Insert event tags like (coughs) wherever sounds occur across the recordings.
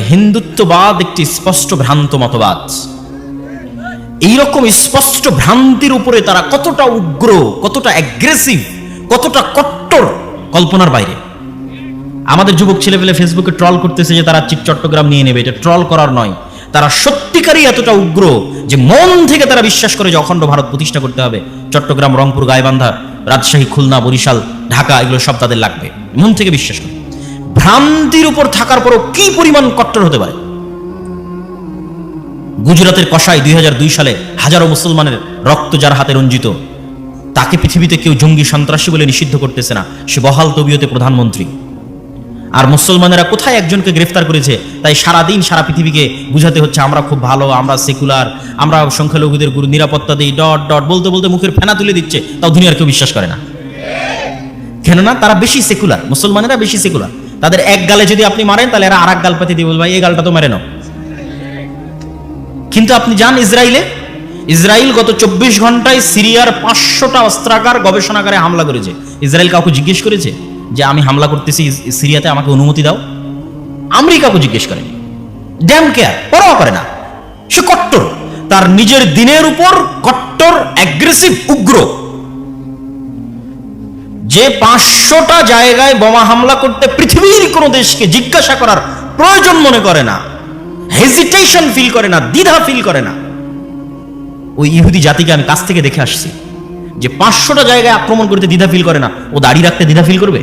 হিন্দুত্ববাদ একটি স্পষ্ট ভ্রান্ত মতবাদ। এইরকম স্পষ্ট ভ্রান্তির উপরে তারা কতটা উগ্র, কতটা অ্যাগ্রেসিভ কতটা কট্টর কল্পনার বাইরে। আমাদের যুবক ছেলেপেলে ফেসবুকে ট্রল করতেছে যে তারা চিট চট্টগ্রাম নিয়ে নেবে, এটা ট্রল করার নয়। তারা সত্যিকারই এতটা উগ্র যে মন থেকে তারা বিশ্বাস করে যে অখণ্ড ভারত প্রতিষ্ঠা করতে হবে। চট্টগ্রাম, রংপুর, গাইবান্ধা, রাজশাহী, খুলনা, বরিশাল, ঢাকা, এগুলো সব তাদের লাগবে। মন থেকে বিশ্বাস করে ভ্রান্তির উপর থাকার পরও কি পরিমাণ কট্টর হতে পারে? গুজরাতের কষাই দুই সালে হাজারো মুসলমানের রক্ত যার হাতে রঞ্জিত, তাকে পৃথিবীতে কেউ জঙ্গি সন্ত্রাসী বলে নিষিদ্ধ করতেছে না, সে বহাল তবিয়তে প্রধানমন্ত্রী। আর মুসলমানেরা কোথায় একজনকে গ্রেফতার করেছে, তাই সারাদিন সারা পৃথিবীকে বুঝাতে হচ্ছে আমরা খুব ভালো, আমরা সেকুলার, আমরা সংখ্যালঘুদের গুরু নিরাপত্তা দিই, ডট ডট, বলতে বলতে মুখের ফেনা তুলে দিচ্ছে, তাও দুনিয়ার কেউ বিশ্বাস করে না। কেননা তারা বেশি সেকুলার, মুসলমানেরা বেশি সেকুলার। তাদের এক গালে যদি আপনি মারেন, তাহলে এরা আর এক গাল পাতি দিয়ে বলবে এই গালটা তো মেরে নাও। কিন্তু আপনি যান ইসরায়েলে ইসরায়েল গত চব্বিশ ঘন্টায় সিরিয়ার পাঁচশোটা অস্ত্রাগার গবেষণাগারে হামলা করেছে। ইসরায়েল কাউকে জিজ্ঞেস করেছে যে, আমি হামলা করতেছি সিরিয়াতে আমাকে অনুমতি দাও? আমেরিকাকে জিজ্ঞেস করেনি ড্যাম কেয়ার পরোয়া করে না। সে কট্টর। তার নিজের দিনের উপর কট্টর অ্যাগ্রেসিভ উগ্র। যে পাঁচশোটা জায়গায় বোমা হামলা করতে পৃথিবীর কোনো দেশকে জিজ্ঞাসা করার প্রয়োজন মনে করে না হেজিটেশন ফিল করে না, দ্বিধা ফিল করে না। ওই ইহুদি জাতিকে আমি কাছ থেকে দেখে আসছি, যে পাঁচশোটা জায়গায় আক্রমণ করতে দ্বিধা ফিল করে না, ও দাড়ি রাখতে দ্বিধা ফিল করবে?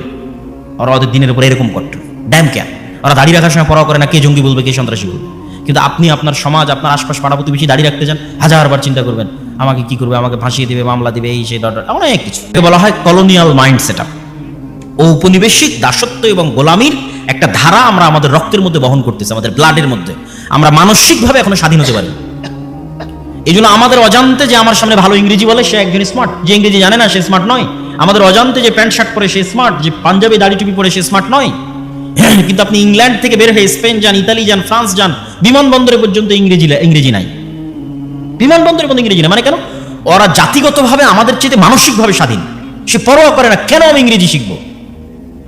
ওরা ওদের দিনের উপর এরকম করত ড্যাম ক্যাপ ওরা দাড়ি রাখার সময় পড়া করে না, কে জঙ্গি বলবে, কে সন্ত্রাসী বলবে। কিন্তু আপনি আপনার সমাজ, আপনার আশপাশ পাড়া প্রতিবেশী দাড়ি রাখতে চান হাজার হাজারবার চিন্তা করবেন আমাকে কি করবে? আমাকে ফাঁসিয়ে দিবে, মামলা দিবে, এই, সেই অনেক কিছু। বলা হয় কলোনিয়াল মাইন্ড সেট ঔপনিবেশিক দাসত্ব এবং গোলামির একটা ধারা আমরা আমাদের রক্তের মধ্যে বহন করতেছি, আমাদের ব্লাডের মধ্যে। আমরা মানসিকভাবে এখনও স্বাধীন হতে পারি এই জন্য আমাদের অজান্তে যে আমার সামনে ভালো ইংরেজি বলে, সে একজন স্মার্ট যে ইংরেজি জানে না, সে স্মার্ট নয়। আমাদের অজান্তে যে প্যান্ট শার্ট পরে সে স্মার্ট যে পাঞ্জাবি দাড়ি টুপি পরে সে স্মার্ট নয়। কিন্তু আপনি ইংল্যান্ড থেকে বের হয়ে স্পেন যান, ইতালি যান, ফ্রান্স যান, বিমানবন্দরে পর্যন্ত ইংরেজি ইংরেজি নাই। বিমানবন্দরে পর্যন্ত ইংরেজি না মানে কেন? ওরা জাতিগতভাবে আমাদের চেয়ে মানসিকভাবে স্বাধীন। সে পরোয়া করে না, কেন আমি ইংরেজি শিখব?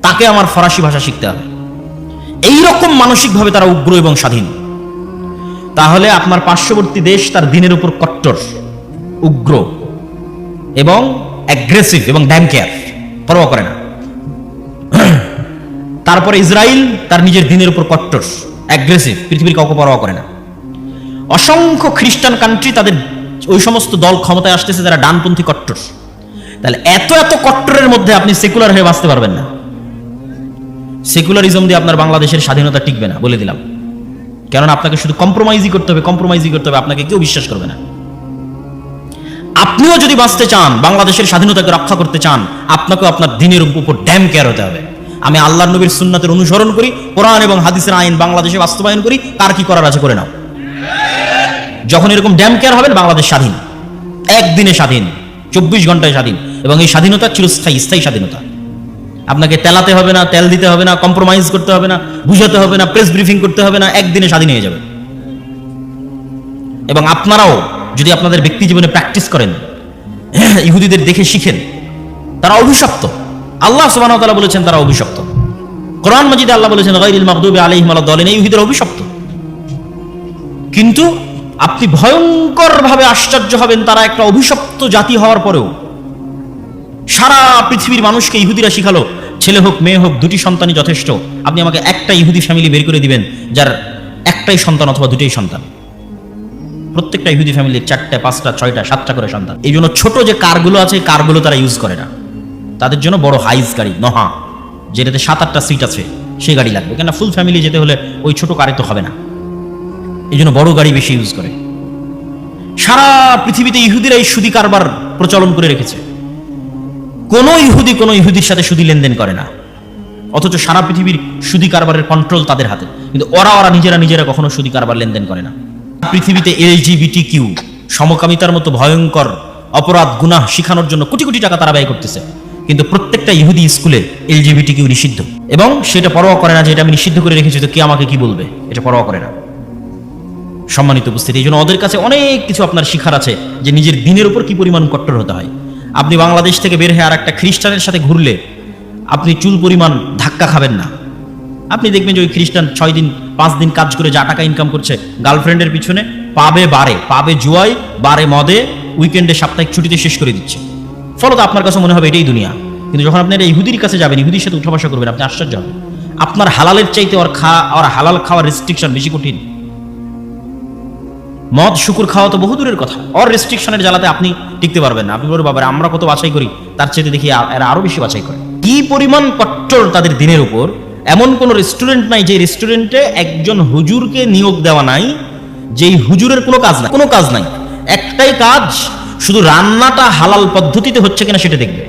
তাকে আমার ফরাসি ভাষা শিখতে হবে। এইরকম মানসিকভাবে তারা উগ্র এবং স্বাধীন। তাহলে আপনার পার্শ্ববর্তী দেশ তার দিনের উপর কট্টর, উগ্র এবং অ্যাগ্রেসিভ এবং ড্যামকেয়ার পরোয়া করে না। তারপরে ইসরায়েল তার নিজের দিনের উপর কট্টর অ্যাগ্রেসিভ পৃথিবীর কাউকে পরোয়া করে না। অসংখ্য খ্রিস্টান কান্ট্রি তাদের ওই সমস্ত দল ক্ষমতায় আসতেছে যারা ডানপন্থী কট্টর। তাহলে এত এত কট্টরের মধ্যে আপনি সেকুলার হয়ে বাঁচতে পারবেন না। সেকুলারিজম দিয়ে আপনার বাংলাদেশের স্বাধীনতা টিকবে না, বলে দিলাম। কারণ আপনাকে শুধু কম্প্রোমাইজই করতে হবে কম্প্রোমাইজই করতে হবে, আপনাকে কেউ বিশ্বাস করবে না। আপনিও যদি বাঁচতে চান, বাংলাদেশের স্বাধীনতাকে রক্ষা করতে চান, আপনাকেও আপনার দিনের উপর ড্যাম কেয়ার হতে হবে। আমি আল্লাহ নবীর সুন্নাতের অনুসরণ করি, কোরআন এবং হাদিসের আইন বাংলাদেশে বাস্তবায়ন করি, তার কি করার আছে করে নাও। যখন এরকম ড্যাম কেয়ার হবেন বাংলাদেশ স্বাধীন। একদিনে স্বাধীন, চব্বিশ ঘন্টায় স্বাধীন, এবং এই স্বাধীনতা চিরস্থায়ী, স্থায়ী স্বাধীনতা। আপনাকে তেলাতে হবে না, তেল দিতে হবে না কম্প্রোমাইজ করতে হবে না, বুঝাতে হবে না প্রেস ব্রিফিং করতে হবে না, একদিনে স্বাধীন হয়ে যাবে। এবং আপনারাও যদি আপনাদের ব্যক্তি জীবনে প্র্যাকটিস করেন, (clears throat) ইহুদিদের দেখে শিখেন, তারা অভিশপ্ত। আল্লাহ তাআলা বলেছেন তারা অভিশপ্ত। কোরআন মাজিদে আল্লাহ বলেছেন, গায়রিল মাগদুবি আলাইহিম ওয়ালাদ-দালিন এই ইহুদিরা অভিশপ্ত। কিন্তু আপনি ভয়ঙ্কর ভাবে আশ্চর্য হবেন, তারা একটা অভিশপ্ত জাতি হওয়ার পরেও। সারা পৃথিবীর মানুষকে ইহুদিরা শিখালো, ছেলে হোক, মেয়ে হোক, দুটি সন্তানই যথেষ্ট। আপনি আমাকে একটা ইহুদি ফ্যামিলি বের করে দিবেন, যার একটাই সন্তান অথবা দুটোই সন্তান। প্রত্যেকটা ইহুদি ফ্যামিলির চারটা, পাঁচটা, ছয়টা, সাতটা করে সন্তান। এই জন্য ছোট যে কারগুলো আছে, কারগুলো তারা ইউজ করে না। তাদের জন্য বড় হাইস গাড়ি, নহা। যেটাতে সাত, আটটা সিট আছে, সেই গাড়ি লাগবে। কেন ফুল ফ্যামিলি যেতে হলে ওই ছোট কারে তো হবে না। এই জন্য বড় গাড়ি বেশি ইউজ করে। সারা পৃথিবীতে ইহুদিরা এই সুদি কারবার প্রচলন করে রেখেছে। কোন ইহুদি কোন ইহুদির সাথে সুদি লেনদেন করে না। অথচ সারা পৃথিবীর সুদি কারবারের কন্ট্রোল তাদের হাতে। কিন্তু ওরা ওরা নিজেরা নিজেরা কখনো সুদি কারবার লেনদেন করে না। পৃথিবীতে এলজিবিটি কিউ সমকামিতার মতো ভয়ঙ্কর অপরাধ, গুনাহ শিখানোর জন্য কোটি কোটি টাকা তারা ব্যয় করতেছে। কিন্তু প্রত্যেকটা ইহুদি স্কুলে এলজিবিটি কিউ নিষিদ্ধ। এবং সেটা পরোয়া করে না যে এটা আমি নিষিদ্ধ করে রেখেছি, তো কে আমাকে কি বলবে? এটা পরোয়া করে না। সম্মানিত উপস্থিতি। এই জন্য ওদের কাছে অনেক কিছু আপনার শিখার আছে যে নিজের দিনের উপর কি পরিমাণ কট্টর হতে হয়। আপনি বাংলাদেশ থেকে বের হয়ে আর একটা খ্রিস্টানের সাথে ঘুরলে আপনি চুল পরিমাণ ধাক্কা খাবেন না। আপনি দেখবেন যে ওই খ্রিস্টান ছয় দিন, পাঁচ দিন কাজ করে যা টাকা ইনকাম করছে গার্লফ্রেন্ডের পিছনে পাবে বারে, পাবে জুয়ায় বারে মদে উইকেন্ডে সাপ্তাহিক ছুটিতে শেষ করে দিচ্ছে। ফলত আপনার কাছে মনে হবে এটাই দুনিয়া। কিন্তু যখন আপনি একটা ইহুদির কাছে যাবেন, ইহুদির সাথে উঠা বসা করবেন, আপনি আশ্চর্য হবেন। আপনার হালালের চাইতে ওর খা ওর হালাল খাওয়ার রেস্ট্রিকশন বেশি কঠিন। মদ, শুকুর খাওয়া তো বহু দূরের কথা। অর রেস্ট্রিকশনের জ্বালাতে আপনি টিকতে পারবেন না। আপনি বলবেন বাবা আমরা কত বাছাই করি? তার চেয়ে দেখি এরা আরও বেশি বাছাই করে। কি পরিমাণ কট্টর তাদের দিনের উপর, এমন কোন রেস্টুরেন্ট নাই যে রেস্টুরেন্টে একজন হুজুরকে নিয়োগ দেওয়া নাই, যেই হুজুরের কোনো কাজ নাই। কোনো কাজ নাই। একটাই কাজ, শুধু রান্নাটা হালাল পদ্ধতিতে হচ্ছে কিনা সেটা দেখবে।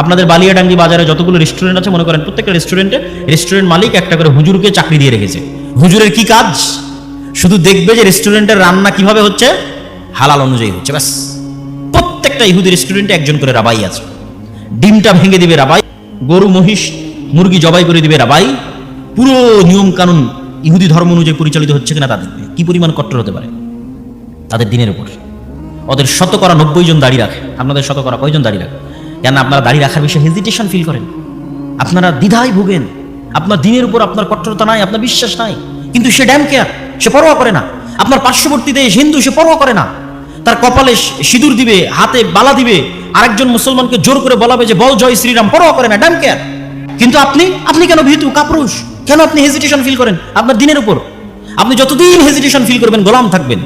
আপনাদের বালিয়াডাঙ্গি বাজারে যতগুলো রেস্টুরেন্ট আছে, মনে করেন প্রত্যেকটা রেস্টুরেন্টে রেস্টুরেন্ট মালিক একটা করে হুজুরকে চাকরি দিয়ে রেখেছে। হুজুরের কি কাজ? শুধু দেখবে যে রেস্টুরেন্টের রান্না কীভাবে হচ্ছে? হালাল অনুযায়ী হচ্ছে, ব্যাস। প্রত্যেকটা ইহুদি রেস্টুরেন্টে একজন করে রাবাই আছে। ডিমটা ভেঙে দিবে রাবাই, গরু, মহিষ, মুরগি জবাই করে দিবে রাবাই। পুরো নিয়ম কানুন ইহুদি ধর্ম অনুযায়ী পরিচালিত হচ্ছে কিনা তা দেখবে। কি পরিমাণ কট্টর হতে পারে? তাদের দিনের উপর। ওদের শতকরা নব্বই জন দাড়ি রাখে। আপনাদের শতকরা কয়জন দাড়ি রাখে? কেন আপনারা দাড়ি রাখার বিষয়ে হেজিটেশন ফিল করেন। আপনারা দ্বিধায় ভোগেন। আপনার দিনের উপর আপনার কট্টরতা নাই, আপনার বিশ্বাস নাই। কিন্তু সে ড্যাম কেয়ার সে পরোয়া করে না। আপনার পার্শ্ববর্তী দেশ হিন্দু, সে পরোয়া করে না। তার কপালে সিঁদুর দিবে, হাতে বালা দিবে, আরেকজন মুসলমানকে জোর করে বলাবে যে, বল জয় শ্রীরাম, পরোয়া করে না ড্যাম কেয়ার কিন্তু আপনি আপনি কেন ভীতু, কাপুরুষ? কেন আপনি হেজিটেশন ফিল করেন? আপনার দিনের উপর। আপনি যতদিন হেজিটেশন ফিল করবেন, গোলাম থাকবেন।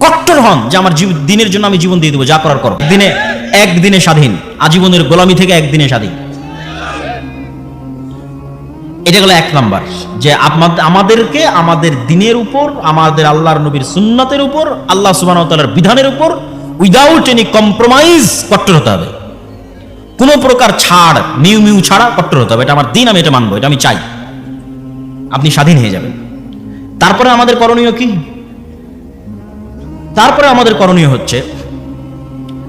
কট্টর হন যে, আমার দিনের জন্য আমি জীবন দিয়ে দেবো, যা করার করো। দিনে একদিনে স্বাধীন। আজীবনের গোলামি থেকে একদিনে স্বাধীন। এটা গেল এক নাম্বার, যে আমাদ- আমাদেরকে আমাদের দিনের উপর, আমাদের আল্লাহর নবীর সুন্নাতের উপর, আল্লাহ সুবাহ বিধানের উপর উইদাউট এনি কম্প্রোমাইজ কট্টর হতে হবে। কোনো প্রকার ছাড়, মিউ মিউ ছাড়া কট্টর হতে হবে। এটা আমার দিন, আমি এটা মানবো, এটা আমি চাই। আপনি স্বাধীন হয়ে যাবেন। তারপরে আমাদের করণীয় কি? তারপরে আমাদের করণীয় হচ্ছে,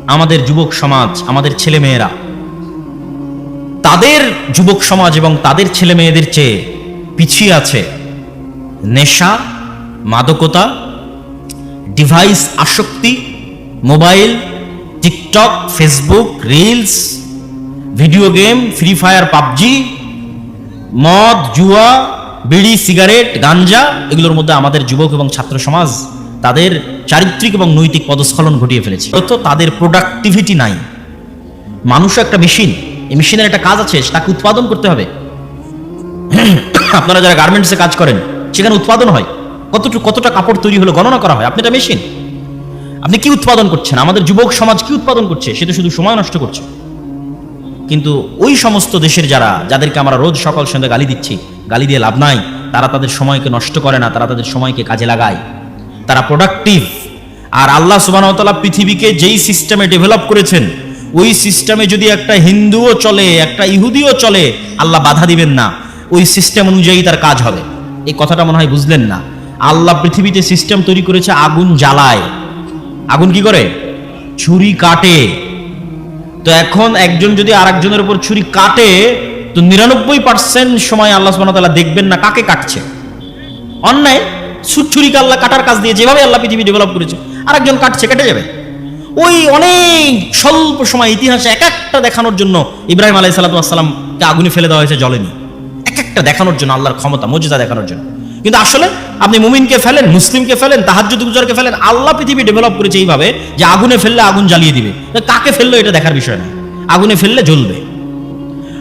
আমাদের যুবক সমাজ, আমাদের ছেলে মেয়েরা তাদের যুবক সমাজ এবং তাদের ছেলে মেয়েদের চেয়ে পিছিয়ে আছে নেশা, মাদকতা ডিভাইস আসক্তি, mobile, TikTok, Facebook reels video game Free Fire PUBG, মদ, জুয়া, বিড়ি, সিগারেট, গাঞ্জা, এগুলোর মধ্যে আমাদের যুবক এবং ছাত্র সমাজ তাদের চারিত্রিক এবং নৈতিক পদস্খলন ঘটিয়ে ফেলেছে। তো তাদের প্রোডাক্টিভিটি নাই। মানুষ একটা মেশিন এই মেশিনের একটা কাজ আছে তাকে উৎপাদন করতে হবে। (coughs) আপনারা যারা গার্মেন্টসে কাজ করেন, সেখানে উৎপাদন হয়। কতটুকু কতটা কাপড় তৈরি হলো গণনা করা হয়? আপনি এটা মেশিন আপনি কি উৎপাদন করছেন? আমাদের যুবক সমাজ কি উৎপাদন করছে? সে তো শুধু সময় নষ্ট করছে। কিন্তু ওই সমস্ত দেশের যারা, যাদেরকে আমরা রোজ সকাল সন্ধ্যা গালি দিচ্ছি, গালি দিয়ে লাভ নাই, তারা তাদের সময়কে নষ্ট করে না, তারা তাদের সময়কে কাজে লাগায়। তারা প্রোডাক্টিভ আর আল্লাহ সুবাহতাল্লাহ পৃথিবীকে যেই সিস্টেমে ডেভেলপ করেছেন ওই সিস্টেমে যদি একটা হিন্দুও চলে, একটা ইহুদিও চলে, আল্লাহ বাধা দিবেন না। ওই সিস্টেম অনুযায়ী তার কাজ হবে। এই কথাটা মনে হয় বুঝলেন না। আল্লাহ পৃথিবীতে সিস্টেম তৈরি করেছে আগুন জ্বালায়। আগুন কি করে? ছুরি কাটে। তো এখন একজন যদি আরেকজনের উপর ছুরি কাটে, তো নিরানব্বই পার্সেন্ট সময় আল্লাহ তাআলা দেখবেন না কাকে কাটছে। অন্যায় ছুরিকে আল্লাহ কাটার কাজ দিয়ে যেভাবে আল্লাহ পৃথিবী ডেভেলপ করেছে, আরেকজন কাটছে, কেটে যাবে। ওই অনেক স্বল্প সময় ইতিহাসে এক একটা দেখানোর জন্য ইব্রাহিম আলাই সাল্লাতামকে আগুনে ফেলে দেওয়া হয়েছে জলেনি এক একটা দেখানোর জন্য, আল্লাহর ক্ষমতা, মর্যাদা দেখানোর জন্য। কিন্তু আসলে আপনি মুমিনকে ফেলেন, মুসলিমকে ফেলেন, তাহাজ্জুদ গুজারকে ফেলেন, আল্লাহ পৃথিবী ডেভেলপ করেছে এইভাবে যে আগুনে ফেললে আগুন জ্বালিয়ে দিবে। কাকে ফেলল এটা দেখার বিষয় না। আগুনে ফেললে জ্বলবে।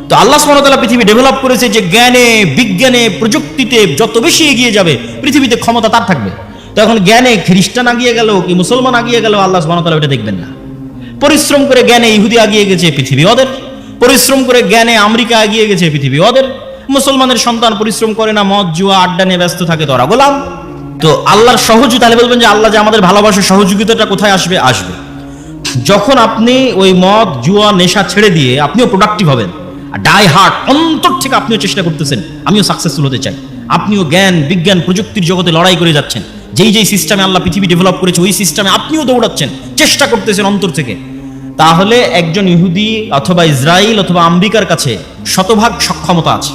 তো আল্লাহ সুবহানাহু পৃথিবী ডেভেলপ করেছে যে জ্ঞানে, বিজ্ঞানে, প্রযুক্তিতে যত বেশি এগিয়ে যাবে, পৃথিবীতে ক্ষমতা তার থাকবে। তো এখন জ্ঞানে খ্রিস্টান আগিয়ে গেল কি মুসলমান আগিয়ে গেল, আল্লাহ তাআলা ওটা দেখবেন না। পরিশ্রম করে জ্ঞানে ইহুদি আগিয়ে গেছে, পৃথিবী ওদের। পরিশ্রম করে জ্ঞানে আমেরিকা এগিয়ে গেছে, পৃথিবী ওদের। মুসলমানের সন্তান পরিশ্রম করে না, মদ, জুয়া, আড্ডা নিয়ে ব্যস্ত থাকে তো ওরা গোলাম। তো আল্লাহর সহযোগী, তাহলে বলবেন যে আল্লাহ যে আমাদের ভালোবাসার সহযোগিতাটা কোথায় আসবে? আসবে। যখন আপনি ওই মদ, জুয়া, নেশা ছেড়ে দিয়ে আপনিও প্রোডাক্টিভ হবেন ডাই হার্ট অন্তর থেকে আপনিও চেষ্টা করতেছেন, আমিও সাকসেসফুল হতে চাই। আপনিও জ্ঞান, বিজ্ঞান প্রযুক্তির জগতে লড়াই করে যাচ্ছেন। যেই যেই সিস্টেমে আল্লাহ পৃথিবী ডেভেলপ করেছে, ওই সিস্টেমে আপনিও দৌড়াচ্ছেন, চেষ্টা করতেছেন অন্তর থেকে। তাহলে একজন ইহুদি অথবা ইসরায়েল অথবা আমেরিকার কাছে শতভাগ সক্ষমতা আছে।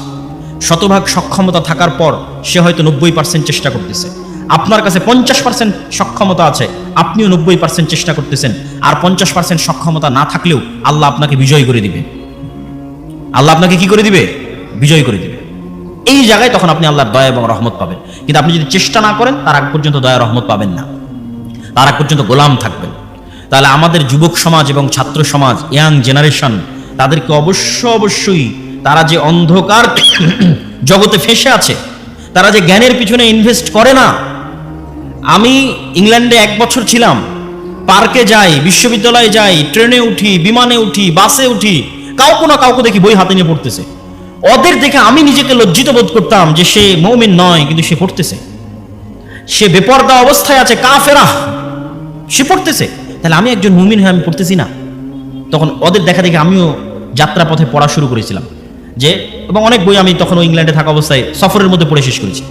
শতভাগ সক্ষমতা থাকার পর সে হয়তো নব্বই পার্সেন্ট চেষ্টা করতেছে। আপনার কাছে পঞ্চাশ পার্সেন্ট সক্ষমতা আছে, আপনিও নব্বই পার্সেন্ট চেষ্টা করতেছেন। আর পঞ্চাশ পার্সেন্ট সক্ষমতা না থাকলেও আল্লাহ আপনাকে বিজয় করে দিবে। আল্লাহ আপনাকে কি করে দিবে? বিজয় করে দিবে। এই জায়গায় তখন আপনি আল্লাহর দয়া এবং রহমত পাবেন। কিন্তু আপনি যদি চেষ্টা না করেন, তার আগ পর্যন্ত দয়া রহমত পাবেন না। তার আগ পর্যন্ত গোলাম থাকবেন। তাহলে আমাদের যুবক সমাজ এবং ছাত্র সমাজ, ইয়াং জেনারেশন, তাদেরকে অবশ্য অবশ্যই তারা যে অন্ধকার (clears throat) জগতে ফেসে আছে, তারা যে জ্ঞানের পিছনে ইনভেস্ট করে না, আমি ইংল্যান্ডে এক বছর ছিলাম। পার্কে যাই, বিশ্ববিদ্যালয়ে যাই, ট্রেনে উঠি, বিমানে উঠি, বাসে উঠি, কাউকে না কাউকে দেখি বই হাতে নিয়ে পড়তেছে। ওদের দেখে আমি নিজেকে লজ্জিত বোধ করতাম যে সে মৌমিন নয়, কিন্তু সে পড়তেছে। সে বেপর্দা অবস্থায় আছে, কাফেরা। সে পড়তেছে। তাহলে আমি একজন মুমিন হয়ে আমি পড়তেছি না। তখন ওদের দেখা দেখে আমিও যাত্রা পথে পড়া শুরু করেছিলাম। যে, এবং অনেক বই আমি তখন ইংল্যান্ডে থাকা অবস্থায় সফরের মধ্যে পড়ে শেষ করেছি।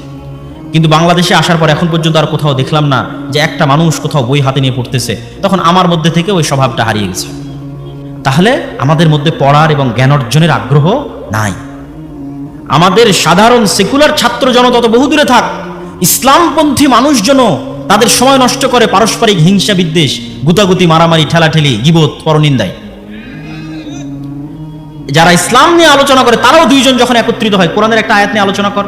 কিন্তু বাংলাদেশে আসার পর এখন পর্যন্ত আর কোথাও দেখলাম না যে একটা মানুষ কোথাও বই হাতে নিয়ে পড়তেছে। তখন আমার মধ্যে থেকে ওই স্বভাবটা হারিয়ে গেছে। তাহলে আমাদের মধ্যে পড়ার এবং জ্ঞান অর্জনের আগ্রহ নাই। আমাদের সাধারণ সেকুলার ছাত্র জনতা তো বহু দূরে থাক। ইসলামপন্থী মানুষজন তাদের সময় নষ্ট করে পারস্পরিক হিংসা বিদ্বেষ, গুতাগুতি, মারামারি, ঠেলাঠেলি, গিবত, পরনিন্দায়। যারা ইসলাম নিয়ে আলোচনা করে, তারাও দুইজন যখন একত্রিত হয়, কোরআনের একটা আয়াত নিয়ে আলোচনা কর,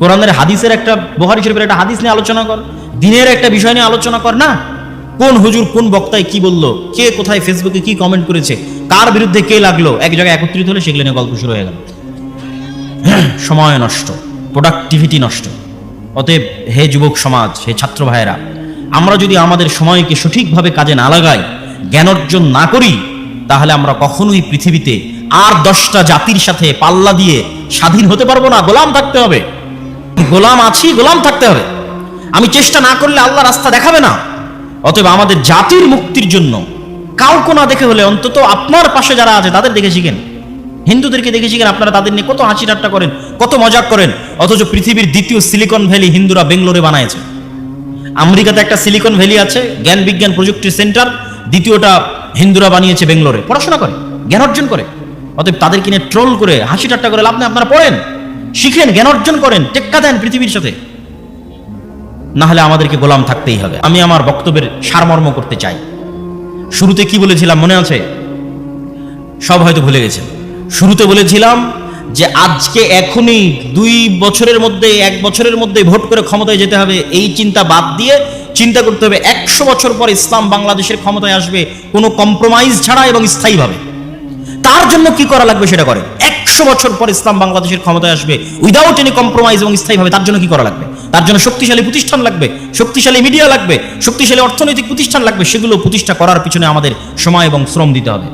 কোরআনের হাদিসের একটা বহারি শরীফের একটা হাদিস নিয়ে আলোচনা কর, দিনের একটা বিষয় নিয়ে আলোচনা কর না। কোন হুজুর কোন বক্তায় কি বলল, কে কোথায় ফেসবুকে কি কমেন্ট করেছে, কার বিরুদ্ধে কে লাগল, এক জায়গায় একত্রিত হলে সেগুলো নিয়ে গল্প শুরু হয়ে গেল। (clears throat) সময় নষ্ট প্রোডাক্টিভিটি নষ্ট। অতএব, হে যুবক সমাজ, হে ছাত্র ভাইয়েরা, আমরা যদি আমাদের সময়কে সঠিকভাবে কাজে না লাগাই, জ্ঞান অর্জন না করি, তাহলে আমরা কখনোই পৃথিবীতে আর দশটা জাতির সাথে পাল্লা দিয়ে স্বাধীন হতে পারব না। গোলাম থাকতে হবে। গোলাম আছি, গোলাম থাকতে হবে। আমি চেষ্টা না করলে আল্লাহ রাস্তা দেখাবে না। অতএব আমাদের জাতির মুক্তির জন্য কাউকে না দেখে হলে অন্তত আপনার পাশে যারা আছে, তাদের দেখে শিখেন। হিন্দুদেরকে দেখে শিখেন আপনারা তাদের নিয়ে কত হাসি ঠাট্টা করেন, কত মজাক করেন, অথচ পৃথিবীর দ্বিতীয় সিলিকন ভ্যালি হিন্দুরা বেঙ্গলোরে বানায়ছে। আমেরিকাতে একটা সিলিকন ভ্যালি আছে, জ্ঞান বিজ্ঞান প্রযুক্তির সেন্টার, দ্বিতীয়টা হিন্দুরা বানিয়েছে বেঙ্গলোরে। পড়াশোনা করে, জ্ঞান অর্জন করে। অতএব তাদেরকে নিয়ে ট্রোল করে, হাসি ঠাট্টা করে লাভ নেই, আপনারা পড়েন, শিখেন, জ্ঞান অর্জন করেন, টেক্কা দেন পৃথিবীর সাথে। না হলে আমাদেরকে গোলাম থাকতেই হবে। আমি আমার বক্তব্যের সারমর্ম করতে চাই। শুরুতে কি বলেছিলাম মনে আছে? সব হয়তো ভুলে গেছেন। শুরুতে বলেছিলাম যে আজকে এখনই দুই বছরের মধ্যে, এক বছরের মধ্যে ভোট করে ক্ষমতায় যেতে হবে, এই চিন্তা বাদ দিয়ে চিন্তা করতে হবে একশো বছর পর ইসলাম বাংলাদেশের ক্ষমতায় আসবে কোনো কম্প্রোমাইজ ছাড়া এবং স্থায়ীভাবে। তার জন্য কি করা লাগবে সেটা করে। একশো বছর পর ইসলাম বাংলাদেশের ক্ষমতায় আসবে উইদাউট এনি কম্প্রোমাইজ এবং স্থায়ীভাবে, তার জন্য কি করা লাগবে? তার জন্য শক্তিশালী প্রতিষ্ঠান লাগবে, শক্তিশালী মিডিয়া লাগবে, শক্তিশালী অর্থনৈতিক প্রতিষ্ঠান লাগবে, সেগুলো প্রতিষ্ঠা করার পিছনে আমাদের সময় এবং শ্রম দিতে হবে।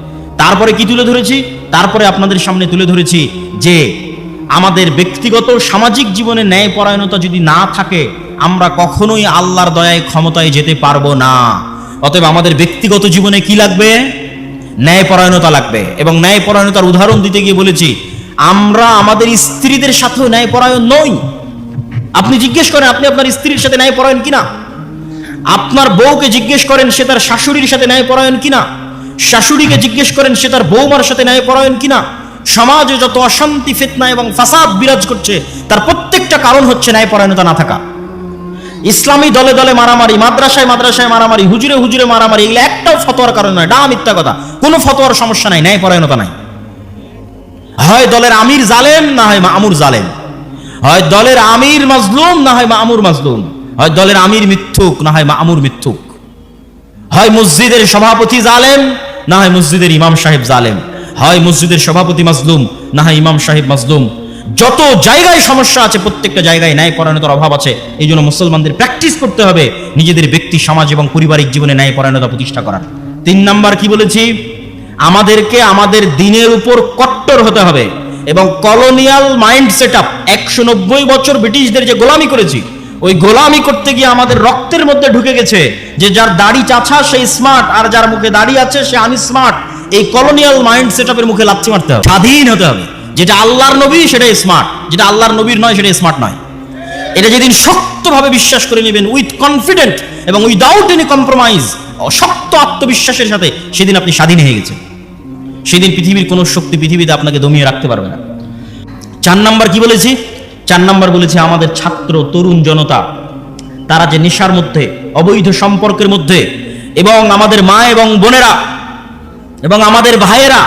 তারপরে কি তুলে ধরেছি? তারপরে আপনাদের সামনে তুলে ধরেছি যে আমাদের ব্যক্তিগত সামাজিক জীবনে ন্যায় পরায়ণতা যদি না থাকে, আমরা কখনোই আল্লাহর দয়ায় ক্ষমতায় যেতে পারব না। অতএব আমাদের ব্যক্তিগত জীবনে কি লাগবে? ন্যায়পরায়ণতা লাগবে। এবং ন্যায়পরায়ণতার উদাহরণ দিতে গিয়ে বলেছি, আমরা আমাদের স্ত্রীদের সাথেও ন্যায়পরায়ণ নই। আপনি জিজ্ঞেস করেন, আপনি আপনার স্ত্রীর সাথে ন্যায়পরায়ণ কিনা? আপনার বউকে জিজ্ঞেস করেন, সে তার শাশুড়ির সাথে ন্যায়পরায়ণ কিনা? শাশুড়িকে জিজ্ঞেস করেন, সে তার বৌমার সাথে ন্যায়পরায়ণ কিনা? সমাজে যত অশান্তি, ফিতনা এবং ফাসাদ বিরাজ করছে, তার প্রত্যেকটা কারণ হচ্ছে ন্যায়পরায়ণতা না থাকা। ইসলামী দলে দলে মারামারি, মাদ্রাসায় মাদ্রাসায় মারামারি, হুজুরে হুজুরে মারামারি, এগুলো একটাও ফতোয়ার কারণ নয় ডা মিথ্যা কথা। কোনো ফতোয়ার সমস্যা নাই ন্যায়পরায়ণতা নাই। হয় দলের আমির জালেম, না হয় মামুর জালেম। হয় দলের আমির মাজলুম, না হয় মামুর মাজলুম। হয় দলের আমির মিথ্যুক, না হয় মামুর মিথ্যুক। হয় মসজিদের সভাপতি জালেম না হয় মসজিদের ইমাম সাহেব জালেম, হয় মসজিদের সভাপতি মাজলুম, না হয় ইমাম সাহেব মাজলুম। যত জায়গায় সমস্যা আছে, প্রত্যেকটা জায়গায় ন্যায় পরায়ণতার অভাব আছে। এই জন্য মুসলমানদের প্র্যাকটিস করতে হবে নিজেদের ব্যক্তি, সমাজ এবং পারিবারিক জীবনে ন্যায় পরায়ণতা প্রতিষ্ঠা করার। তিন নাম্বার কি বলেছি? আমাদেরকে আমাদের দিনের উপর কট্টর হতে হবে এবং কলোনিয়াল মাইন্ড সেট আপ একশো নব্বই বছর ব্রিটিশদের যে গোলামি করেছি ওই গোলামি করতে গিয়ে আমাদের রক্তের মধ্যে ঢুকে গেছে যে যার দাড়ি চাছা সেই স্মার্ট আর যার মুখে দাড়ি আছে, সে আমি স্মার্ট এই কলোনিয়াল মাইন্ড সেট আপের মুখে লাথি মারতে হবে। স্বাধীন হতে হবে। যেটা আল্লাহর নবী, সেটাই স্মার্ট যেটা আল্লাহর নবীর নয় সেটা স্মার্ট নয়। এটা যেদিন শক্তভাবে বিশ্বাস করে নেবেন উইথ কনফিডেন্ট এবং উইদাউট এনি কম্প্রোমাইজ শক্ত আত্মবিশ্বাসের সাথে, সেদিন আপনি স্বাধীন হয়ে গেছেন। সেদিন পৃথিবীর কোনো শক্তি পৃথিবীতে আপনাকে দমিয়ে রাখতে পারবে না। চার নাম্বার কি বলেছি? চার নম্বর বলেছি, আমাদের ছাত্র, তরুণ জনতা, তারা যে নেশার মধ্যে, অবৈধ সম্পর্কের মধ্যে, এবং আমাদের মা এবং বোনেরা, এবং আমাদের ভাইয়েরা,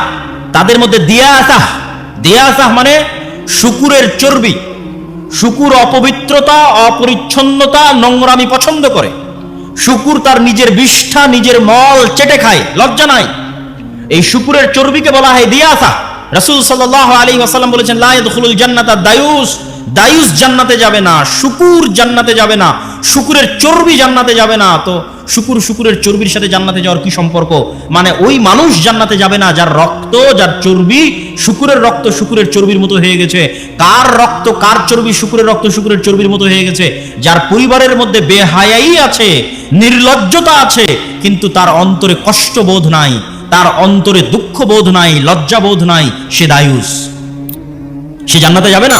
তাদের মধ্যে দিয়া আসাহ দিয়া আসাহ মানে শুকুরের চর্বি, শুকুর অপবিত্রতা, অপরিচ্ছন্নতা, নোংরামি পছন্দ করে। শুকুর তার নিজের বিষ্ঠা, নিজের মল চেটে খায়, লজ্জা নাই। এই শুকুরের চর্বিকে বলা হয় দিয়াসা রাসূল সাল্লাল্লাহু আলাইহি ওয়াসাল্লাম বলেছেন, লা ইয়াদখুলুল জান্নাতা দায়ুস। দায়ুস জান্নাতে যাবে না, শুকুর জান্নাতে যাবে না, শুকুরের চর্বি জান্নাতে যাবে না। তো শুকুর, শুকুরের চর্বির সাথে জান্নাতে যাওয়ার কি সম্পর্ক? মানে ওই মানুষ জান্নাতে যাবে না, যার রক্ত, যার চর্বি শুকুরের রক্ত শুকুরের চর্বির মতো হয়ে গেছে। কার রক্ত, কার চর্বি শুকুরের রক্ত শুকুরের চর্বির মতো হয়ে গেছে? যার পরিবারের মধ্যে বেহায়াই আছে, নির্লজ্জতা আছে, কিন্তু তার অন্তরে কষ্টবোধ নাই, তার অন্তরে দুঃখ বোধ নাই, লজ্জা বোধ নাই, সে দায়ুস। সে জান্নাতে যাবে না?